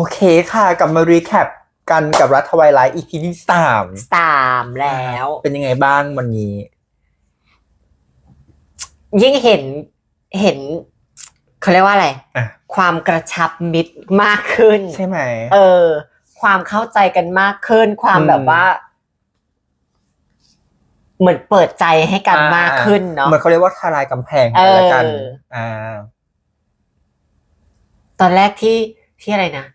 โอเคค่ะ กลับมารีแคปกันกับรัฐวายไลท์ EP ที่สามสามแล้ว เป็นยังไงบ้างวันนี้ ยิ่งเห็นเห็นเขาเรียกว่าอะไร อะ ความกระชับมิตรมากขึ้น ใช่ไหม เออ ความเข้าใจกันมากขึ้น ความอืม แบบว่า เหมือนเปิดใจให้กันอ่ามมากขึ้นเนาะ เหมือนเขาเรียกว่าทลายกำแพงกันและกันเอออ่า ตอนแรกที่ที่อะไรนะ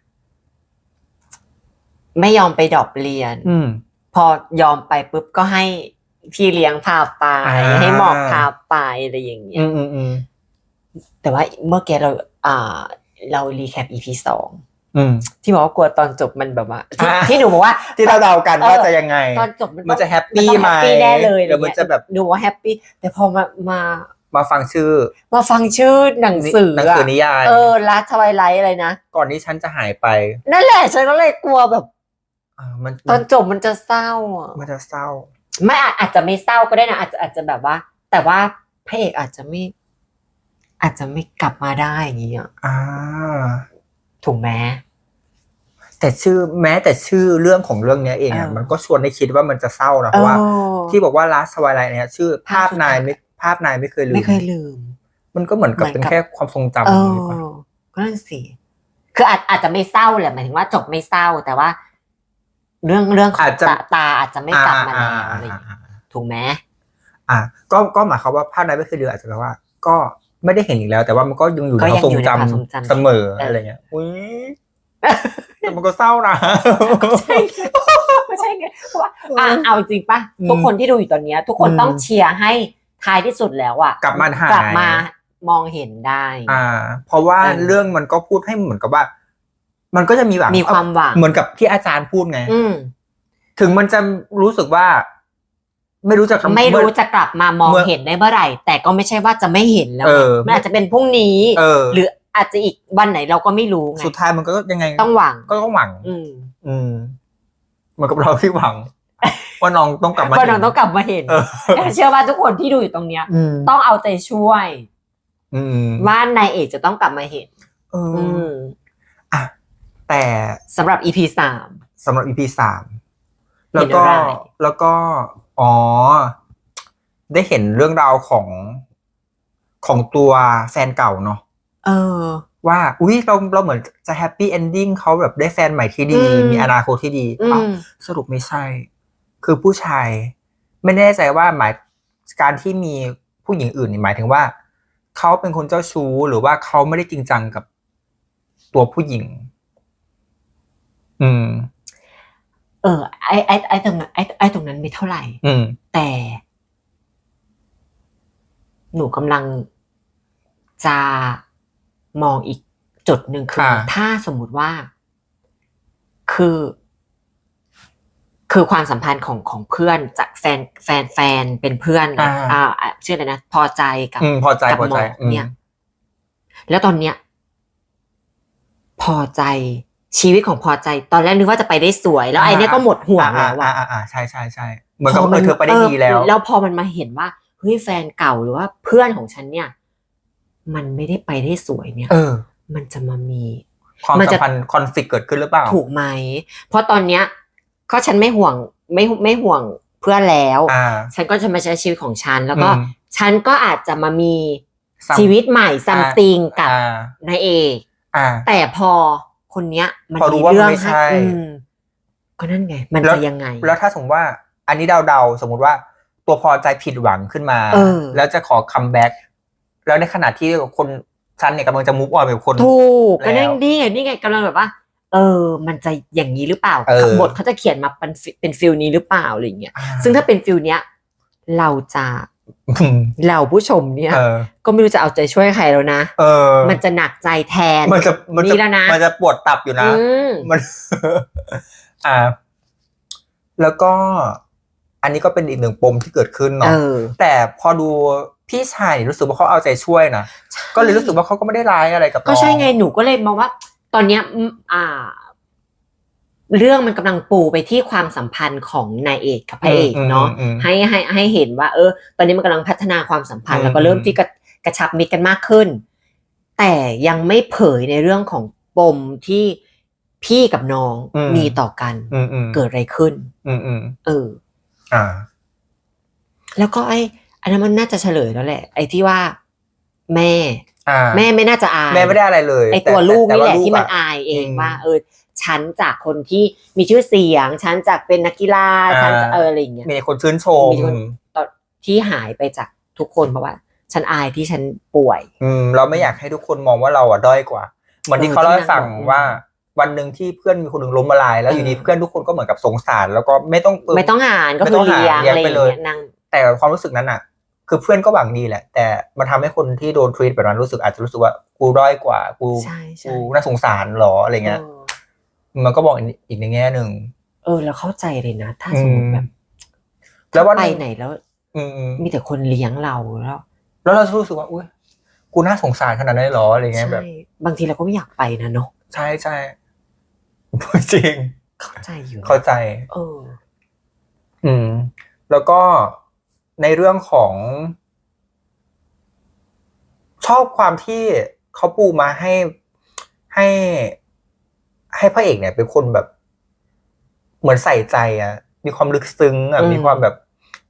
ไม่ยอมไปดรอปเรียน อืม พอยอมไปปุ๊บก็ให้พี่เลี้ยงพาไป อ่า ให้หมอกพาไปอะไรอย่างเงี้อืย มอืมอืมแต่ว่าเมื่อกี้เราอ่า เรารีแคป EP สองอืม ที่บอกว่ากลัวตอนจบมันแบบว่าที่อ่า ที่หนูบอกว่า ที่เราเดากันเออ ว่าจะยังไง ตอนจบมันมันจะแฮปปี้ต้องไหมแฮปปี้แน่เลยหรือมันจะแบบหนูว่าแฮปปี้แต่พอมามามาฟังชื่อมาฟังชื่อหนังสือหนังสือนิยาย เออลัทวายไลท์อะไรนะ ก่อนที่ฉันจะหายไป นั่นแหละฉันก็เลยกลัวแบบ อ่ามันตอนจบมันจะเศร้าอะมันจะเศร้า ไม่อาจอาจจะไม่เศร้าก็ได้นะอาจจะอาจจะแบบว่า แต่ว่าพระเอกอาจจะไม่ อาจจะไม่กลับมาได้อย่างเงี้ยอ่า ถูกไหมแต่ชื่อแม้แต่ชื่อเรื่องของเรื่องเนี้ยเองอะเออมันก็ชวนให้คิดว่ามันจะเศร้านะเพราะว่า ที่บอกว่าลาสวายไลท์เนี่ยชื่อ ภาพนายไม่ภาพนายไม่เคยลืมไม่เคยลืม มันก็เหมือนกับเหมือนเป็นกับแค่ความทรงจำเออย่างนี้ปะอก็นั่นสิคืออาจอาจจะไม่เศร้าแหละหมายถึงว่าจบไม่เศร้าแต่ว่า เรื่องเรื่องของตาตาอาจจะไม่กลับมาแล้วอะไรอย่างเงี้ยถูกไหมอ่าก็ก็หมายความว่าภาพนายไม่เคยลืมอาจจะแปลว่า ก็ไม่ได้เห็นอีกแล้ว แต่ว่ามันก็ยังอยู่ในความทรงจำเสมออะไรเงี้ยอุ้ยแต่มันก็เศร้านะใช่ไงไม่ใช่ไงเพราะว่าอะเอาจริงปะอืมทุกคนที่ดูอยู่ตอนเนี้ย ทุกคนอืมต้องเชียร์ให้ท้ายที่สุดแล้วอะกลับมาหาย กลับมามองเห็นได้ อ่า เพราะว่าเออ เรื่องมันก็พูดให้เหมือนกับว่า มันก็จะมีหวังมีความหวังเหมือนกับที่อาจารย์พูดไง อืมถึงมันจะรู้สึกว่า ไม่รู้จะไม่รู้เอจะกลับมามองเมื่อเห็นได้เมื่อไหร่ แต่ก็ไม่ใช่ว่าจะไม่เห็นแล้วเออมันอาจจะเป็นพรุ่งนี้เออหรืออาจจะอีกวันไหนเราก็ไม่รู้ไงสุดท้ายมันก็ยังไงต้องหวังก็ต้องหวัง อืม อืมเหมือนกับเราที่หวังว่าน้องต้องกลับมาว่าน้องต้องกลับมาเห็นเออแต่เชื่อว่าทุกคนที่ดูอยู่ตรงเนี้ยอืมต้องเอาใจช่วยอืมว่า นายเอกจะต้องกลับมาเห็นเอออือมอะ แต่สำหรับ EP สามสำหรับ EP สามเห็แล้วนก็อะไรแล้วก็ อ๋อ ได้เห็นเรื่องราวของของตัวแฟนเก่าเนาะเออ ว่า อุ้ยเราเราเหมือนจะแฮปปี้เอนดิ้งเขาแบบได้แฟนใหม่ที่ดีอืมมีอนาคตที่ดีอือ้าวมสรุปไม่ใช่ คือผู้ชาย ไม่แน่ใจว่าหมายการที่มีผู้หญิงอื่นนี่หมายถึงว่า เขาเป็นคนเจ้าชู้หรือว่าเขาไม่ได้จริงจังกับตัวผู้หญิง อืม เออไอไอไอตรงนั้นไอไอตรงนั้นไม่เท่าไหร่ อืม แต่ หนูกำลังจะมองอีกจุดหนึ่งคือค่ะถ้าสมมุติว่า คือ คือความสัมพันธ์ของของเพื่อนจากแฟนแฟนแฟนเป็นเพื่อนอ่าอ่าอ่าชื่ออะไรนะพอใจกับอืมพอใจกับพอใจหมอเนี่ย แล้วตอนเนี้ย พอใจ ชีวิตของพอใจ ตอนแรกนึกว่าจะไปได้สวย แล้วไอเนี้ยก็หมดห่วงแล้วอ่าอะอ่าอ่าใช่ใช่ใช่เหมือนกับเออเธอไปได้ดีแล้ว แล้วพอมันมาเห็นว่าเฮ้ยแฟนเก่าหรือว่าเพื่อนของฉันเนี่ย มันไม่ได้ไปได้สวยเนี่ย เออ มันจะมามีความมันสัจะมพันธ์คอนฟ lict เกิดขึ้นหรือเปล่า ถูกไหม เพราะตอนเนี้ยก็ฉันไม่ห่วงไม่ไม่ห่วงเพื่อนแล้วอ่าฉันก็จะมาใช้ชีวิตของฉัน แล้วก็อืมฉันก็อาจจะมามี Some- ชีวิตใหม่ซัมติงกับอ่านายเอกอ่าแต่พอ คนเนี้ย มันพอรู้มีว่ามันเรื่องไม่ใช่อืมก็นั่นไง มันแล้วจะยังไง แล้วถ้าสมมติว่าอันนี้เดาๆสมมุติว่าตัวพอใจผิดหวังขึ้นมา เออ แล้วจะขอคัมแบ็กแล้วในขณะที่คนฉันเนี่ยกำลังจะมุกออนเป็นคน ถูกแล้วก็นั่นนี่ไงนี่ไงกำลังแบบว่า เออ มันจะอย่างนี้หรือเปล่าเออ บทเขาจะเขียนมาเป็นฟิเป็นฟิลนี้หรือเปล่าอะไรอย่างเงี้ยอ่าซึ่งถ้าเป็นฟิลเนี้ย เราจะอืม เราผู้ชมเนี่ย เออ ก็ไม่รู้จะเอาใจช่วยใครแล้วนะ เออ มันจะหนักใจแทน มันจะมันจะนี่แล้วนะ มันจะปวดตับอยู่นะ อืมมัน อ่า แล้วก็ อันนี้ก็เป็นอีกหนึ่งปมที่เกิดขึ้นเอเนาะอแต่พอดูพี่ชายรู้สึกว่าเขาเอาใจช่วยนะ ก็เลยรู้สึกว่าเขาก็ไม่ได้ร้ายอะไรกับน้องก็ใช่ไงหนูก็เลยมองว่า ตอนเนี้ยอืมอ่า เรื่องมันกำลังปูไปที่ความสัมพันธ์ของนายเอกกับพระเอกเนาะอืมอืมอืมให้ให้ให้เห็นว่า เออ ตอนนี้มันกำลังพัฒนาความสัมพันธ์อืมแล้วก็เริ่มที่กระกระชับมิตรกันมากขึ้น แต่ยังไม่เผยในเรื่องของปมที่พี่กับน้องอืมมีต่อกันอืมอืมเกิดอะไรขึ้นอืมอืมเอออ่า แล้วก็ไอ้อันนั้นมันน่าจะเฉลยแล้วแหละ ไอ้ที่ว่า แม่อ่าแม่ไม่น่าจะอายแม่ไม่ได้อะไรเลยไอ้ตัวลูกนี่แหละต่าที่มันอะอายเองอืมว่าเออ ฉันจากคนที่มีชื่อเสียง ฉันจากเป็นนักกีฬาอ่าฉันจะเอออะไรอย่างเงี้ยมีคนชื่นชมมีคนตอนที่หายไปจากทุกคนเพราะว่า ฉันอายที่ฉันป่วย อืมเราไม่อยากให้ทุกคนมองว่าเราอะด้อยกว่า เหมือนที่เออเขาเล่าให้ฟังที่นางบอกว่าวันหนึ่งที่เพื่อนมีคนหนึ่งล้มละลาย แล้วอยู่ดีอืมเพื่อนทุกคนก็เหมือนกับสงสาร แล้วก็ไม่ต้องเไม่ต้องหารก็ไม่คืต้อองหารเลี้ยงเลี้ยงอะไรอไปย่างเลยเงี้ยนางแต่ความรู้สึกนั้นอะ คือเพื่อนก็หวังดีแหละ แต่มันทำให้คนที่โดนทรีตแบบนั้นรู้สึกอาจจะรู้สึกว่ากูด้อยกว่ากูใช่ใช่กูน่าสงสารเหรออะไรเงี้ยเออ มันก็บอกอีกในแง่หนึ่งเออแล้วเข้าใจเลยนะ ถ้าสมมติแบบแล้ววันไปหนึ่งไหนแล้ว อืมอืมมีแต่คนเลี้ยงเราแล้ว แล้วเรารู้สึกว่าอุ้ยกูน่าสงสารขนาดนั้นเลยเหรออะไรเงี้ยใช่แบบบางทีเราก็ไม่อยากไปนะเนาะใช่ใช่จริง เข้าใจอยู่นะเข้าใจ เออ อืม แล้วก็ในเรื่องของ ชอบความที่เขาปูมาให้ให้ ให้พระเอกเนี่ยเป็นคนแบบ เหมือนใส่ใจอะ มีความลึกซึ้งอะอืมมีความแบบ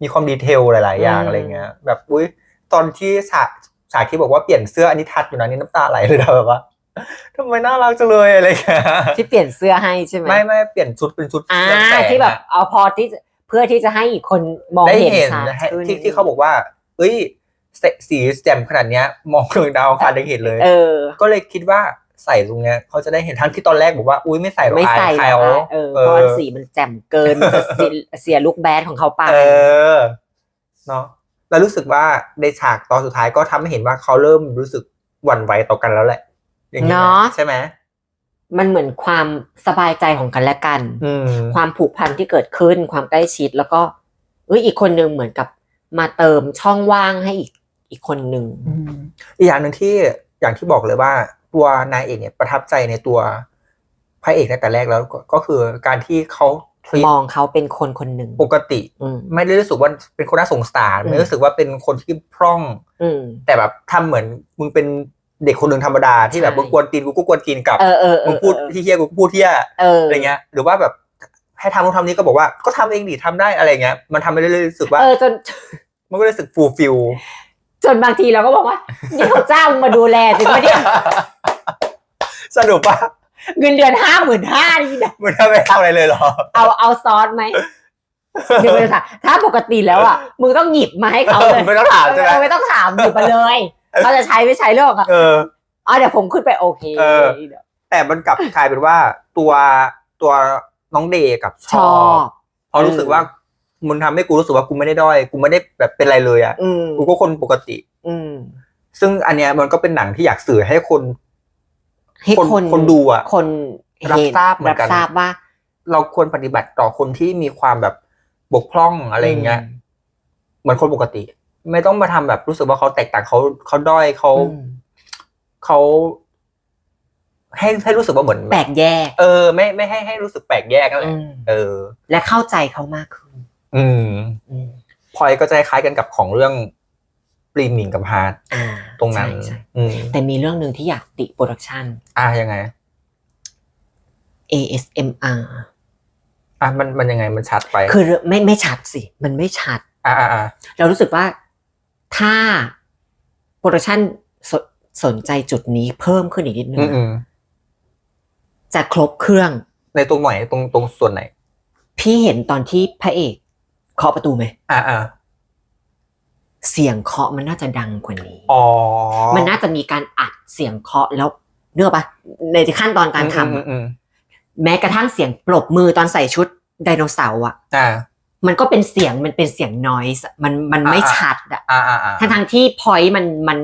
มีความดีเทลหลาย ๆ อย่างอืมอะไรเงี้ย แบบอุ้ยตอนที่ฉากฉากที่บอกว่าเปลี่ยนเสื้ออันนี้ทัดอยู่นะนี่น้ำตาไหลเลยนะแบบว่าทำไมน่ารักจังเลยอะไรเงี้ยที่เปลี่ยนเสื้อให้ใช่ไหมไม่ไม่เปลี่ยนชุดเป็นชุดอ่าเรืองสงที่แบบอะเอาพอที่จะเพื่อที่จะให้อีกคนมองได้เห็นเห็นชัดนะฮะขึ้นที่ที่เขาบอกว่า เอ้ยเสสีแจ่มขนาดเนี้ย มองดวงดาวอังคารยังเห็นเลยเออ ก็เลยคิดว่า ใส่ตรงเนี้ยเขาจะได้เห็นทั้งที่ตอนแรกบอกว่าอุ้ยไม่ใส่หรอกไม่ใส่อายหรเขาอกเออเพราะว่าสีมันแจ่มเกินมันจะเสียเสียลุคแบดของเขาไปเออเนาะแล้วรู้สึกว่าในฉากตอนสุดท้ายก็ทำให้เห็นว่าเขาเริ่มรู้สึกหวั่นไหวต่อกันแล้วแหละอย่างนี้ไหมเนาะใช่ไหมมันเหมือนความสบายใจของกันและกันอืมความผูกพันที่เกิดขึ้นความใกล้ชิดแล้วก็เอ้ยอีกคนนึงเหมือนกับมาเติมช่องว่างให้อีกอีกคนนึงอืมอีกอย่างหนึ่งที่อย่างที่บอกเลยว่า ตัวนายเอกเนี่ยประทับใจในตัวพระเอกตั้งแต่แรกแล้วก็ก็คือการที่เขา treat มองเขาเป็นคนคนหนึ่งปกติอืมไม่ได้รู้สึกว่าเป็นคนน่าสงสารอืมไม่รู้สึกว่าเป็นคนที่พร่องอืมแต่แบบทำเหมือนมึงเป็นเด็กคนหนึ่งธรรมดาที่แบบใช่มึงกวนตีนกูก็กวนตีนกลับเออเออเอมึงอพูดที่เฮียกูก็พูดเฮียเอออะไรเงี้ย หรือว่าแบบให้ทำนู่นทำนี้ก็บอกว่าก็ทำเองดิทำได้อะไรเงี้ย มันทำไปเรื่อยๆรู้สึกว่าเออจนมันก็รู้สึกฟูลฟิล จนบางทีเราก็บอกว่านี่เขาจ้างมึงมาดูแลจริงไหมเนี่ยสรุปว่าเงินเดือนห้าหมื่นห้านี่นะมึงทำไม่ทำอะไรเลยเหรอ เอาเอาซอสไหมเดี๋ยวไปถามถ้าปกติแล้วอะมึงต้องหยิบมาให้เขาเลยไม่ต้องถามใช่ไหมเออไม่ต้องถามหยิบมาเลยเขาจะใช้ไม่ใช้เรื่องอะเอออ๋อเดี๋ยวผมขึ้นไปโอเคเออแต่มันกลับกลายเป็นว่าตัวตัวน้องเดย์กับชชออบบเพราะรู้สึกว่า มึงทำให้กูรู้สึกว่ากูไม่ได้ด้อยกูไม่ได้แบบเป็นอะไรเลยอะอืมกูก็คนปกติ อืมซึ่งอันเนี้ยมันก็เป็นหนังที่อยากสื่อให้คนให้คนคนคนดูอะคนรับเห็นทราบเหมือนกันรับทราบว่า เราควรปฏิบัติต่อคนที่มีความแบบบกพร่องอะไรอย่างเงี้ยเหมือนคนปกติ ไม่ต้องมาทำแบบรู้สึกว่าเขาแตกต่างเขาเขาด้อยเขาอืมเขาให้ให้รู้สึกว่าเหมือนแปลกแยก เออ ไม่ไม่ให้ให้รู้สึกแปลกแยกนั่นแหละอืมเออ และเข้าใจเขามากขึ้น อืมอืมพลอยก็จะคล้ายกันกับของเรื่องปรีมหมิงกับฮาร์ดอ่าตรงนั้นใช่ใช่อืมแต่มีเรื่องหนึ่งที่อยากติโปรดักชันอะยังไง ASMR อะมันมันยังไงมันชัดไป คือไม่ไม่ชัดสิ มันไม่ชัด อะอะอะเรารู้สึกว่าถ้าโปรดักชันสนสนใจจุดนี้เพิ่มขึ้นอีกนิดนึอืงมอืมจะครบเครื่อง ในตรงไหนตรงตรงส่วนไหน พี่เห็นตอนที่พระเอกเคาะประตูไหมอะอะเสียงเคาะมันน่าจะดังกว่านี้อ๋อมันน่าจะมีการอัดเสียงเคาะแล้วเนื้อปะในขั้นตอนการทำอือะมอืมแม้กระทั่งเสียงปรบมือตอนใส่ชุดไดโนเสาร์อะอ่ามันก็เป็นเสียงมันเป็นเสียงนอยส์มันมันไม่อ่าชัดอะอ่าอ่าอ่าทั้งทงๆที่พอยต์มันมัน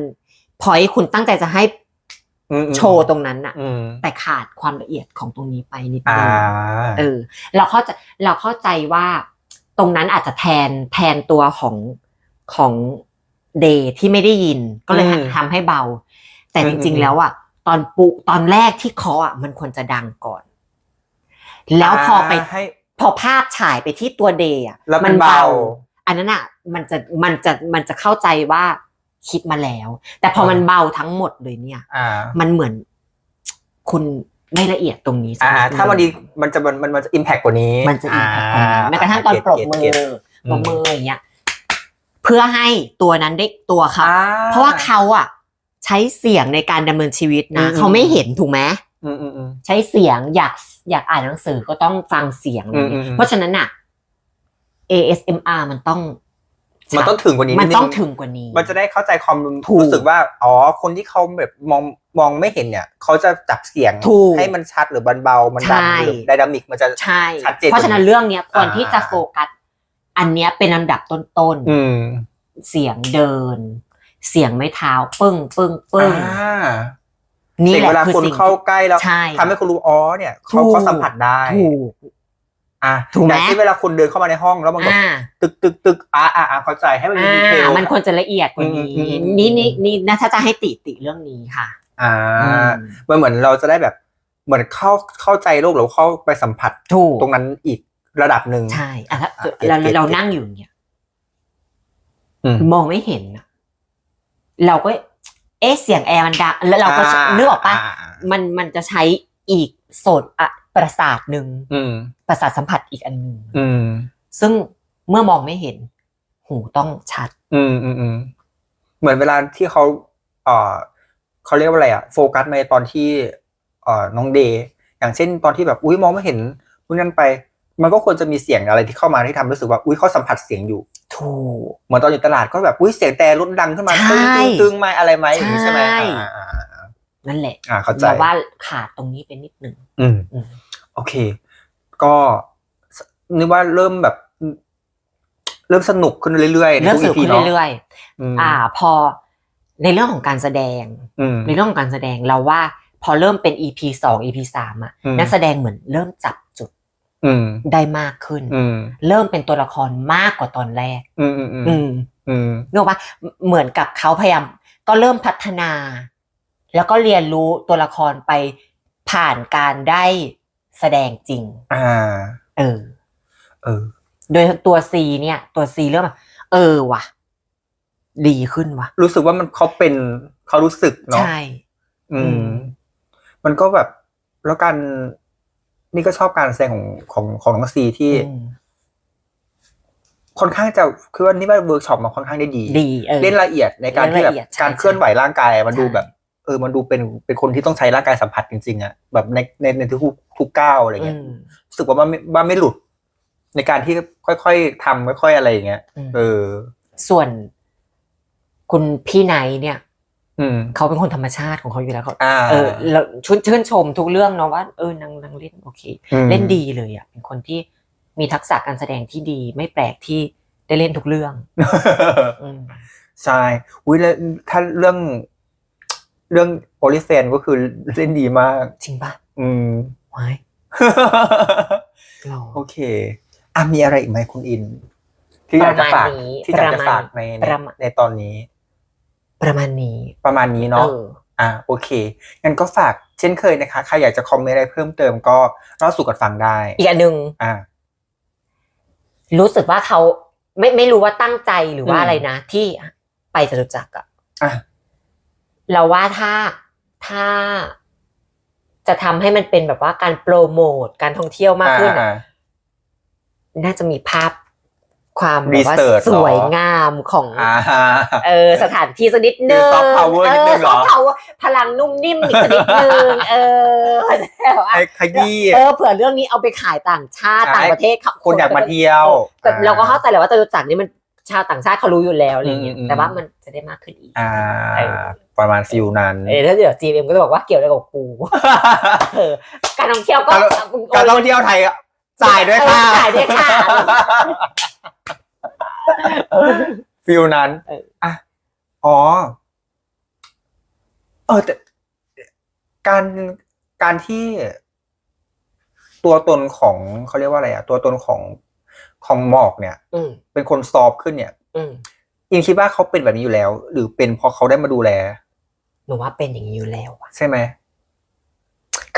พอยต์คุณตั้งใจจะให้อืมอืมโชว์ตรงนั้นอะอืมแต่ขาดความละเอียดของตรงนี้ไปนิดอ่านึงเออ เราเข้าใจเราเข้าใจว่า ตรงนั้นอาจจะแทนแทนตัวของของเดย์ที่ไม่ได้ยิน ก็เลยอืมทำให้เบา แต่อืจมริงอืมๆแล้วอะตอนปุตอนแรกที่เคาะอะมันควรจะดังก่อน แล้วพอไปให้พอภาพฉายไปที่ตัวเดย์อะแล้วมันเบา อันนั้นอะมันจะมันจะมันจะเข้าใจว่าคิดมาแล้ว แต่พอมันเบาทั้งหมดเลยเนี่ยอ่ามันเหมือนคุณ ไม่ละเอียดตรงนี้สักอ่านิดนึงถ้ามันดีมันจะมันมันมันจะอิมแพกกว่านี้มันจะอิมแพคตรงนี้แม้กระทั่งตอนปรบมือเก็ตเก็ตปรบมืออย่างเงี้ยเพื่อให้ตัวนั้นได้ตัวเขาอ่เพราะว่าเขาอะใช้เสียงในการดำเนินชีวิตนะอืมเขาไม่เห็นถูกไหมอืมอืมอืมใช้เสียงอยากอยากอ่านหนังสือก็ต้องฟังเสียงอะไรอย่างเงี้ยอืมอืมเพราะฉะนั้นอะ ASMR มันต้อง มันต้องถึงกว่านี้มันดต้องถึงกว่านี้ มันจะได้เข้าใจความถูกรู้สึกว่า อ๋อ คนที่เขาแบบมองมองไม่เห็นเนี่ย เขาจะจับเสียงถูกให้มันชัดหรือมันเบา มันใช่ดำหรือไดนามิกมันจะใช่ชัดเจนเพราะฉะนั้นเรื่องเนี้ยควรอ่าที่จะโฟกัสอันเนี้ยเป็นลำดับต้นอืมๆเสียงเดิน เสียงไม่เท้าปึ้งปึ้งปึ้งอ่านี่เสียงแหละเวลาคือคนสิ่งเข้าใกล้แล้วใช่ทำให้คนรู้อ๋อเนี่ยเขาถูกเขาสัมผัสได้ถูก อะถูกไหมอย่างที่เวลาคนเดินเข้ามาในห้องแล้วมันแบบอ่าตึกตึกตึกอ่าอ่าอ่าเข้าใจให้มันมีอ่าดีเทลมันควรจะละเอียดกว่านี้อืมอืมอืมนี่นี่นี่นะถ้าจะให้ติติเรื่องนี้ค่ะ อ่าอืมมันเหมือนเราจะได้แบบเหมือนเข้าเข้าใจโลกหรือเข้าไปสัมผัสถูกตรงนั้นอีกระดับหนึ่งใช่อะถ้าอะเก็ตเราเก็ตเราเก็ตนั่งอยู่เนี่ยอืมมองไม่เห็นน่ะเราก็ เอ๊ะเสียงแอร์มันดังแล้วเราก็นึกออกปะามันมันจะใช้อีกโซนอะ ประสาทหนึ่งอืมประสาทสัมผัสอีกอันหนึ่งอืมซึ่งเมื่อมองไม่เห็น หูต้องชัด อืมอืมอืมเหมือนเวลาที่เขาเอ่อเขาเรียกว่าอะไรอะโฟกัสในตอนที่ เอ่อน้องเดย์อย่างเช่นตอนที่แบบอุ้ยมองไม่เห็นนู่นนั่นไป มันก็ควรจะมีเสียงอะไรที่เข้ามาที่ทำให้รู้สึกว่าอุ้ยเขาสัมผัสเสียงอยู่ถูกเหมือนตอนอยู่ตลาดก็แบบอุ้ยเสียงแต่รถดังขึ้นมาใช่ตึ้งตึ้งตึ้งไหมอะไรไหมอย่างนี้ใช่ไหมใช่อ่าอ่าอ่านั่นแหละอ่าเข้าใจเราว่าขาดตรงนี้ไปนิดหนึ่งอืมอืม โอเค ก็สนึกว่าเริ่มแบบ เริ่มสนุกขึ้นเรื่อยๆในเรื่องทุกสืบ EP ขึ้นเนาะเรื่อยอืมๆอ่า พอในเรื่องของการแสดงอืมในเรื่องของการแสดงเราว่า พอเริ่มเป็น EP สอง EP สามอะอืมนักแสดงเหมือนเริ่มจับจุดอืมได้มากขึ้นอืมเริ่มเป็นตัวละครมากกว่าตอนแรกอืมอืมอืมอืมอืมนึกออกปะเหมือนกับเขาพยายามก็เริ่มพัฒนา แล้วก็เรียนรู้ตัวละครไปผ่านการได้ แสดงจริง อ่า เออ เออ โดยตัว C เนี่ย ตัว C เริ่มแบบเออว่ะ ดีขึ้นว่ะ รู้สึกว่ามันเขาเป็นเขารู้สึกเนาะใช่ อือืมมมันก็แบบแล้วการนี่ก็ชอบการแสดงของของของน้องซีที่ อืมค่อนข้างจะคือว่านี่ว่าเวิร์กช็อปมาค่อนข้างได้ดี ดี เออ เล่นละเอียดในการที่แบบเล่นละเอียดใช่การเคลื่อนไหวร่างกายมันดูใช่แบบเออมันดูเป็นเป็นคนที่ต้องใช้ร่างกายสัมผัสจริงๆอะแบบในในในทุกทุกก้าวอะไรอืเงี้ยมรู้สึกว่ามันไม่ว่าไม่หลุด ในการที่ค่อยๆทำค่อยๆอะไรอย่างเงี้ยอืมเออ ส่วนคุณพี่ไนท์เนี่ยอืมเขาเป็นคนธรรมชาติของเขาอยู่แล้วเขาอ่าเออเราชื่นชื่นชมทุกเรื่องเนาะว่าเออนางนางเล่นโอเคอืมเล่นดีเลยอะเป็นคนที่มีทักษะการแสดงที่ดี ไม่แปลกที่ได้เล่นทุกเรื่องอืมใช่อุ้ยแล้วถ้าเรื่อง เรื่องโอลิเฟนก็คือเล่นดีมาก จริงปะอืมไว้เราโอเคอะมีอะไรอีกไหมคุณอิน ที่อยากจะฝากประมาณนี้ที่อยากจะประมาณฝากในในประมาณในตอนนี้ ประมาณนี้ ประมาณนี้เนาะอออะโอเคงั้นก็ฝากเช่นเคยนะคะใครอยากจะคอมเมนต์อะไรเพิ่มเติมก็เล่าสู่กันฟังได้ อีกอันหนึ่งอ่ารู้สึกว่าเขาไม่ไม่รู้ว่าตั้งใจหรือว่าอืมอะไรนะ ที่ไปจตุจักรอะอะ เราว่าถ้าถ้าจะทำให้มันเป็นแบบว่าการโปรโมทการท่องเที่ยวมากขึ้นอะอ่าน่าจะมีภาพความแบบว่า Research สวยงามของอ่าเออสถานที่สักนิดนึงคือ soft power นิดนึงเหรอซอฟต์พาวเวอร์พลังนุ่มนิ่มอีกสักนิดนึงเออแบบว่าไอ้ขยี้เออเผื่อเรื่องนี้เอาไปขายต่างชาติใช่ต่างประเทศเขาคนอยากมาเที่ยวแต่เราก็เข้าใจแหละว่าจตุจักรนี่มัน ชาวต่างชาติเขารู้อยู่แล้วอะไรอย่างเงี้ยอืมอืม แต่ว่ามันจะได้มากขึ้นอีก อ่า เออ ประมาณฟิลนั้น เออแล้วเดี๋ยวจีเอ็มก็จะบอกว่าเกี่ยวอะไรกับกูเออการท่องเที่ยวก็การท่องเที่ยวไทยอะจ่ายด้วยค่ะเออจ่ายด้วยค่ะ ฟิลนั้นเอออะอ๋อ เออแต่การการที่ตัวตนของเขาเรียกว่าอะไรอะตัวตนของ ของหมอกเนี่ยอืมเป็นคนซอฟต์ขึ้นเนี่ยอืมอินคิดว่าเขาเป็นแบบนี้อยู่แล้ว หรือเป็นเพราะเขาได้มาดูแล หนูว่าเป็นอย่างนี้อยู่แล้วอะใช่ไหม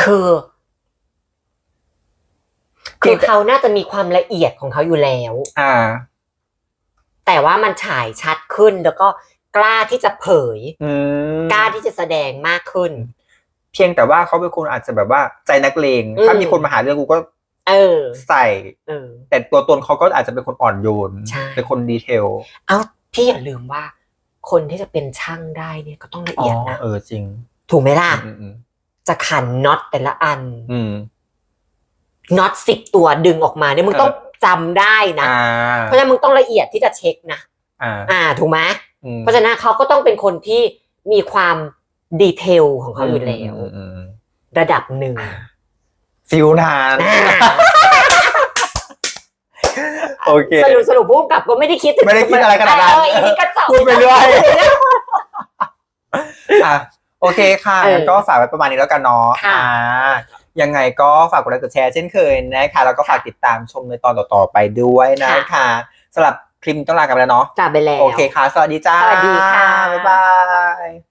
คือคืคืออเขาน่าจะมีความละเอียดของเขาอยู่แล้ว อ่า แต่ว่ามันฉายชัดขึ้นแล้วก็กล้าที่จะเผยอืมกล้าที่จะแสดงมากขึ้น เพียงแต่ว่าเขาเป็นคนอาจจะแบบว่าใจนักเลงอืมถ้ามีคนมาหาเรื่องกูก็ เออ ใส่ เออ แต่ตัวตนเขาก็อาจจะเป็นคนอ่อนโยน ใช่ เป็นคนดีเทลเอาพี่อย่าลืมว่า คนที่จะเป็นช่างได้เนี่ยก็ต้องละอ๋อเอียดนะ เออจริงถูกไหมล่ะ อืมอืมจะขันน็อตแต่ละอัน อืม น็อตสิบตัวดึงออกมาเนี่ยมึงต้องจำได้นะ อ่าเพราะฉะนั้นมึงต้องละเอียดที่จะเช็คนะ อ่าอ่า ถูกไหมอืมเพราะฉะนั้นเขาก็ต้องเป็นคนที่มีความดีเทลของเขาอยู่แล้วมอืม ระดับหนึ่ง ฟิลนานอ่าโอเค สรุปสรุปพุ่มกับก็ไม่ได้คิดถึงไม่ได้คิดอะไรขนาดนั้น เอออีนี่ก็จบพูดไปเรื่อยอะโอเคค่ะเอองั้นก็ฝากไว้ประมาณนี้แล้วกันเนาะค่ะอ่ายังไงก็ฝากกดไลค์กดแชร์เช่นเคยนะคะแล้วก็ฝากติดตามชมในตอนต่อๆไปด้วยนะคะสำหรับคลิปนี้ต้องลากันไปแล้วเนาะกลับไปแล้ว โอเคค่ะ สวัสดีจ้า สวัสดีค่ะ บ๊ายบาย